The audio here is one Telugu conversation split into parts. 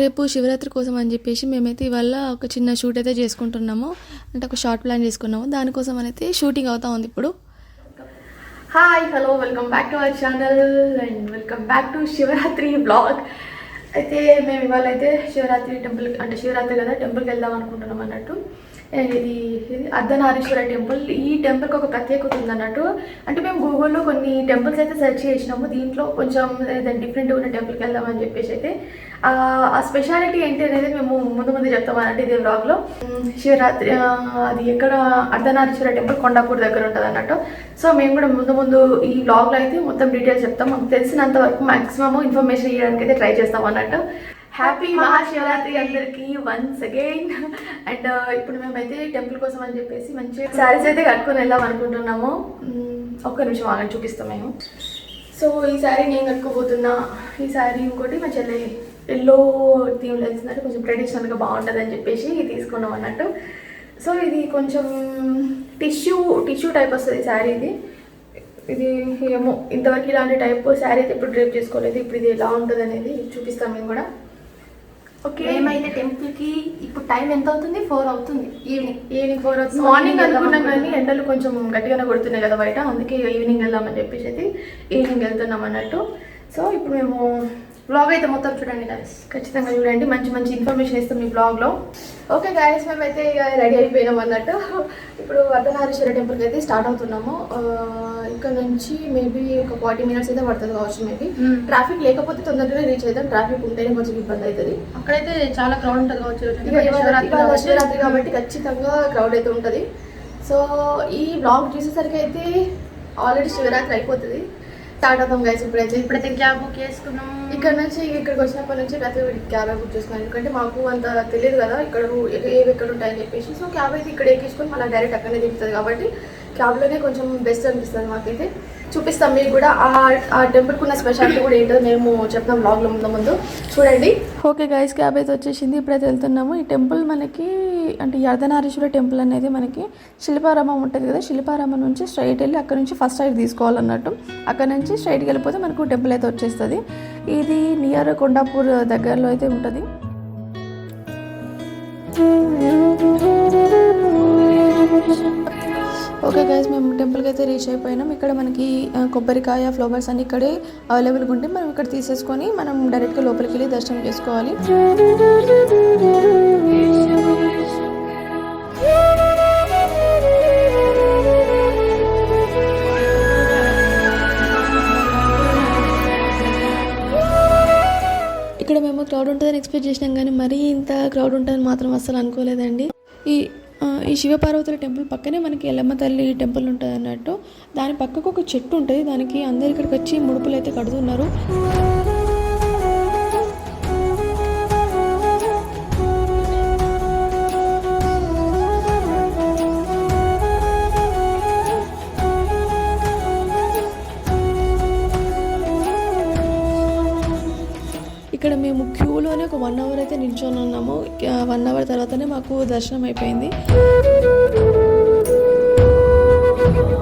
రేపు శివరాత్రి కోసం అని చెప్పేసి మేమైతే ఇవాళ ఒక చిన్న షూట్ అయితే చేసుకుంటున్నాము. అంటే ఒక షార్ట్ ప్లాన్ చేసుకున్నాము. దానికోసం అయితే షూటింగ్ అవుతా ఉంది ఇప్పుడు. Hi hello welcome back to our channel and welcome back to Shivaratri blog అయితే మేము ఇవాళ అయితే శివరాత్రి టెంపుల్ అంటే శివరాత్రి కదా టెంపుల్కి వెళ్దాం అనుకుంటున్నాం అన్నట్టు. ఇది అర్ధనారీశ్వర టెంపుల్. ఈ టెంపుల్కి ఒక ప్రత్యేకత ఉందన్నట్టు. అంటే మేము గూగుల్లో కొన్ని టెంపుల్స్ అయితే సెర్చ్ చేసినాము. దీంట్లో కొంచెం ఏదైనా డిఫరెంట్ ఉన్న టెంపుల్కి వెళ్దామని చెప్పేసి అయితే ఆ స్పెషాలిటీ ఏంటి అనేది మేము ముందు ముందు చెప్తాం అన్నట్టు ఇదే బ్లాగ్లో శివరాత్రి అది ఎక్కడ అర్ధనారీశ్వర టెంపుల్ కొండాపూర్ దగ్గర ఉంటుంది అన్నట్టు. సో మేము కూడా ముందు ముందు ఈ బ్లాగ్లో అయితే మొత్తం డీటెయిల్స్ చెప్తాం. మాకు తెలిసినంత వరకు మాక్సిమం ఇన్ఫర్మేషన్ ఇవ్వడానికి అయితే ట్రై చేస్తాం అన్నట్టు. హ్యాపీ మహాశివరాత్రి అందరికి వన్స్ అగైన్ అండ్ ఇప్పుడు మేమైతే టెంపుల్ కోసం అని చెప్పేసి మంచి శారీస్ అయితే కట్టుకొని వెళ్దాం అనుకుంటున్నాము. ఒక్క నిమిషం ఆగని చూపిస్తాం మేము. సో ఈ శారీ నేను కట్టుకోబోతున్నా. ఈ శారీ ఇంకోటి మా చెల్లె ఎల్లో థీమ్లో వెళ్తున్నట్టు కొంచెం ట్రెడిషనల్గా బాగుంటుంది అని చెప్పేసి తీసుకున్నాం అన్నట్టు. సో ఇది కొంచెం టిష్యూ టిష్యూ టైప్ వస్తుంది శారీ ఇది. ఇది ఏమో ఇంతవరకు ఇలాంటి టైప్ శారీ అయితే ఎప్పుడు డ్రేప్ చేసుకోలేదు. ఇప్పుడు ఇది ఎలా ఉంటుంది అనేది చూపిస్తాం మేము కూడా. మేమైతే టెంపుల్కి ఇప్పుడు టైం ఎంత అవుతుంది? ఫోర్ అవుతుంది. Evening evening four hours morning అనుకున్నాం కానీ ఎండలు కొంచెం గట్టిగానే కొడుతున్నాయి కదా బయట. అందుకే ఈవినింగ్ వెళ్దామని చెప్పేసి ఈవినింగ్ వెళ్తున్నాం అన్నట్టు. సో ఇప్పుడు మేము బ్లాగ్ అయితే మొత్తం చూడండి గాయస్ ఖచ్చితంగా చూడండి. మంచి మంచి ఇన్ఫర్మేషన్ ఇస్తాం మీ బ్లాగ్లో ఓకే గాయస్ మేమైతే ఇక రెడీ అయిపోయినాం అన్నట్టు. ఇప్పుడు వర్ధనారీశ్వర టెంపుల్కి అయితే స్టార్ట్ అవుతున్నాము. ఇక్కడ నుంచి మేబీ ఒక ఫార్టీ మినిట్స్ అయితే పడుతుంది కావచ్చు మేబీ Hmm. ట్రాఫిక్ లేకపోతే తొందరగానే రీచ్ అవుతాం. ట్రాఫిక్ ఉంటేనే కొంచెం ఇబ్బంది అవుతుంది. అక్కడైతే చాలా క్రౌడ్ ఉంటుంది కావచ్చు. శివరాత్రి కాబట్టి ఖచ్చితంగా క్రౌడ్ అయితే ఉంటుంది. సో ఈ బ్లాగ్ చూసేసరికి అయితే ఆల్రెడీ శివరాత్రి అయిపోతుంది. స్టార్ట్ అవుతాం గైస్ ఇప్పుడైతే. ఇప్పుడైతే క్యాబ్ బుక్ చేసుకున్నాం. ఇక్కడ నుంచి ఇక్కడికి వచ్చినప్పటి నుంచి ప్రతి క్యాబ్ బుక్ చేసుకున్నాను ఎందుకంటే మాకు అంత తెలియదు కదా ఇక్కడ ఏవి ఎక్కడ ఉంటాయని చెప్పేసి. సో క్యాబ్ అయితే ఇక్కడ ఎక్కించుకొని మళ్ళీ డైరెక్ట్ అక్కడనే దిగుతుంది కాబట్టి క్యాబ్లోనే కొంచెం బెస్ట్ అనిపిస్తుంది మాకైతే. చూపిస్తాం. మీకు కూడా ఆ టెంపుల్ టెంపుల్కి ఉన్న స్పెషాలిటీ కూడా ఏంటో మేము చెప్తాం బ్లాగ్లో ముందు ముందు. చూడండి. ఓకే గైస్ క్యాబ్ అయితే వచ్చేసింది. ఇప్పుడైతే వెళ్తున్నాము. ఈ టెంపుల్ మనకి అంటే యర్ధనారీశ్వర టెంపుల్ అనేది మనకి శిల్పారామం ఉంటుంది కదా. శిల్పారామం నుంచి స్ట్రైట్ వెళ్ళి అక్కడ నుంచి ఫస్ట్ సైడ్ తీసుకోవాలన్నట్టు. అక్కడ నుంచి స్ట్రైట్కి వెళ్ళిపోతే మనకు టెంపుల్ అయితే వచ్చేస్తుంది. ఇది నియర్ కొండాపూర్ దగ్గరలో అయితే ఉంటుంది. ఓకే గైస్ మేము టెంపుల్కి అయితే రీచ్ అయిపోయినాం. ఇక్కడ మనకి కొబ్బరికాయ ఫ్లవర్స్ అన్ని ఇక్కడే అవైలబుల్గా ఉంటే మనం ఇక్కడ తీసేసుకొని మనం డైరెక్ట్గా లోపలికి వెళ్ళి దర్శనం చేసుకోవాలి. ఇక్కడ మేము క్రౌడ్ ఉంటుందని ఎక్స్పెక్ట్ చేసినాం కానీ మరీ ఇంత క్రౌడ్ ఉంటుందని మాత్రం అస్సలు అనుకోలేదండి. ఈ ఈ శివపార్వతుల టెంపుల్ పక్కనే మనకి ఎల్లమ్మ తల్లి టెంపుల్ ఉంటుంది అన్నట్టు దాని పక్కకు ఒక చెట్టు ఉంటుంది. దానికి అందరు ఇక్కడికి వచ్చి ముడుపులు అయితే కడుతున్నారు. క్యూలోనే ఒక వన్ అవర్ అయితే నిల్చొని ఉన్నాము. వన్ అవర్ తర్వాతనే మాకు దర్శనం అయిపోయింది.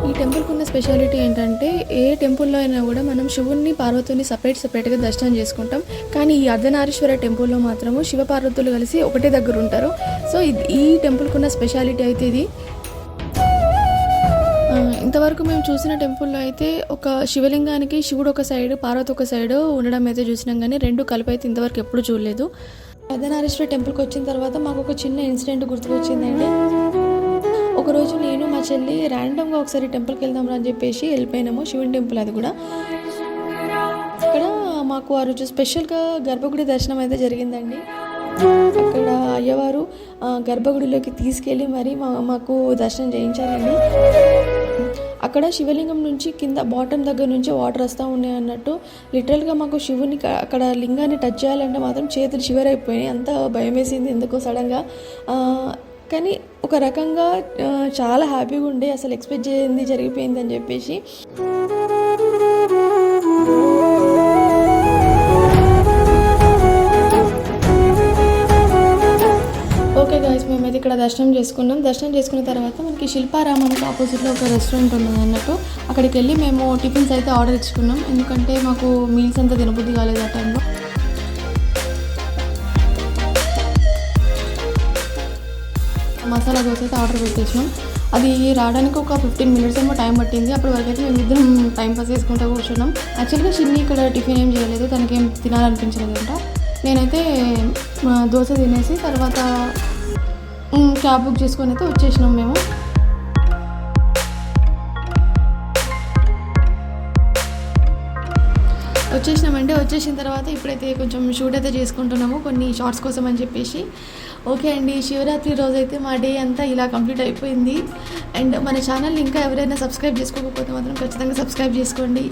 ఈ టెంపుల్కి ఉన్న స్పెషాలిటీ ఏంటంటే ఏ టెంపుల్లో అయినా కూడా మనం శివుణ్ణి పార్వతిని సపరేట్ సపరేట్గా దర్శనం చేసుకుంటాం. కానీ ఈ అర్ధనారీశ్వర టెంపుల్లో మాత్రము శివ పార్వతులు కలిసి ఒకటే దగ్గర ఉంటారు. సో ఇది ఈ టెంపుల్కి ఉన్న స్పెషాలిటీ అయితే ఇది. ఇంతవరకు మేము చూసిన టెంపుల్లో అయితే ఒక శివలింగానికి శివుడు ఒక సైడ్ పార్వతి ఒక సైడ్ ఉండడం అయితే చూసినాం కానీ రెండు కలిపి అయితే ఇంతవరకు ఎప్పుడు చూడలేదు. పెద్దనారేశ్వర టెంపుల్కి వచ్చిన తర్వాత మాకు ఒక చిన్న ఇన్సిడెంట్ గుర్తుకొచ్చిందండి. ఒకరోజు నేను మా చెల్లి ర్యాండమ్గా ఒకసారి టెంపుల్కి వెళ్దాం అని చెప్పేసి వెళ్ళిపోయినాము శివుని టెంపుల్ అది కూడా. అక్కడ మాకు ఆ రోజు స్పెషల్గా గర్భగుడి దర్శనం అయితే జరిగిందండి. అక్కడ అయ్యవారు ఆ, గర్భగుడిలోకి తీసుకెళ్ళి మరి మా మాకు దర్శనం చేయించారండి. అక్కడ శివలింగం నుంచి కింద బాటమ్ దగ్గర నుంచి వాటర్ వస్తూ ఉన్నాయి అన్నట్టు. లిటరల్గా మాకు శివుని అక్కడ లింగాన్ని టచ్ చేయాలంటే మాత్రం చేతులు షివర్ అంత భయం వేసింది ఎందుకో సడన్గా కానీ ఒక రకంగా చాలా హ్యాపీగా ఉండే అసలు ఎక్స్పెక్ట్ చేయింది జరిగిపోయింది అని చెప్పేసి. అనేది ఇక్కడ దర్శనం చేసుకున్నాం. దర్శనం చేసుకున్న తర్వాత మనకి శిల్పారామంకి ఆపోజిట్లో ఒక రెస్టారెంట్ ఉన్నది అన్నట్టు. అక్కడికి వెళ్ళి మేము టిఫిన్స్ అయితే ఆర్డర్ ఇచ్చుకున్నాం. ఎందుకంటే మాకు మీల్స్ అంతా తినబుద్ధి కాలేదు ఆ టైంలో. మసాలా దోశ అయితే ఆర్డర్ పెట్టేసినాం. అది రావడానికి ఒక ఫిఫ్టీన్ మినిట్స్ ఏమో టైం పట్టింది. అప్పుడు వరకు అయితే మేమిద్దరం టైం పాస్ చేసుకుంటూ కూర్చున్నాం. యాక్చువల్గా చిన్ని ఇక్కడ టిఫిన్ ఏం చేయలేదు. తనకేం తినాలనిపించలేదంట. నేనైతే దోశ తినేసి తర్వాత క్యాబ్ బుక్ చేసుకొని అయితే వచ్చేసినాం మేము. వచ్చేసినామంటే వచ్చేసిన తర్వాత ఇప్పుడైతే కొంచెం షూట్ అయితే చేసుకుంటున్నాము కొన్ని షార్ట్స్ కోసం అని చెప్పేసి. ఓకే అండి శివరాత్రి రోజు అయితే మా డే అంతా ఇలా కంప్లీట్ అయిపోయింది. అండ్ మన ఛానల్ ఇంకా ఎవరైనా సబ్స్క్రైబ్ చేసుకోకపోతే మాత్రం ఖచ్చితంగా సబ్స్క్రైబ్ చేసుకోండి.